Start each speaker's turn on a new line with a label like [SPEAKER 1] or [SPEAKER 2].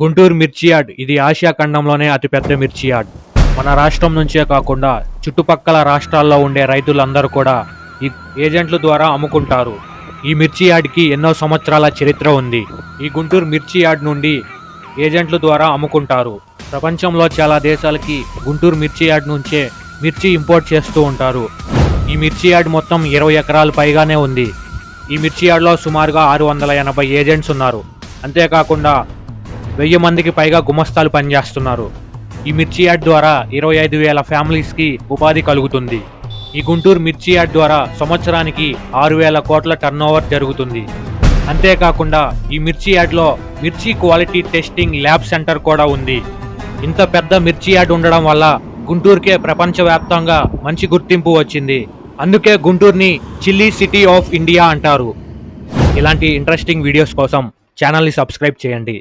[SPEAKER 1] గుంటూరు మిర్చి యార్డ్. ఇది ఆసియా ఖండంలోనే అతిపెద్ద మిర్చి యార్డ్. మన రాష్ట్రం నుంచే కాకుండా చుట్టుపక్కల రాష్ట్రాల్లో ఉండే రైతులందరూ కూడా ఈ ఏజెంట్ల ద్వారా అమ్ముకుంటారు. ఈ మిర్చి యార్డ్కి ఎన్నో సంవత్సరాల చరిత్ర ఉంది. ఈ గుంటూరు మిర్చి యార్డ్ నుండి ఏజెంట్ల ద్వారా అమ్ముకుంటారు. ప్రపంచంలో చాలా దేశాలకి గుంటూరు మిర్చి యార్డ్ నుంచే మిర్చి ఇంపోర్ట్ చేస్తూ ఉంటారు. ఈ మిర్చి యార్డ్ మొత్తం ఇరవై ఎకరాలు పైగానే ఉంది. ఈ మిర్చి యార్డ్లో సుమారుగా ఆరు వందల ఎనభై ఏజెంట్స్ ఉన్నారు. అంతేకాకుండా వెయ్యి మందికి పైగా గుమస్తాలు పనిచేస్తున్నారు. ఈ మిర్చి యాడ్ ద్వారా ఇరవై ఐదు వేల ఫ్యామిలీస్కి ఉపాధి కలుగుతుంది. ఈ గుంటూరు మిర్చి యాడ్ ద్వారా సంవత్సరానికి ఆరు వేల కోట్ల టర్నోవర్ జరుగుతుంది. అంతేకాకుండా ఈ మిర్చి యాడ్లో మిర్చి క్వాలిటీ టెస్టింగ్ ల్యాబ్ సెంటర్ కూడా ఉంది. ఇంత పెద్ద మిర్చి యాడ్ ఉండడం వల్ల గుంటూరుకే ప్రపంచవ్యాప్తంగా మంచి గుర్తింపు వచ్చింది. అందుకే గుంటూరుని చిల్లీ సిటీ ఆఫ్ ఇండియా అంటారు. ఇలాంటి ఇంట్రెస్టింగ్ వీడియోస్ కోసం ఛానల్ని సబ్స్క్రైబ్ చేయండి.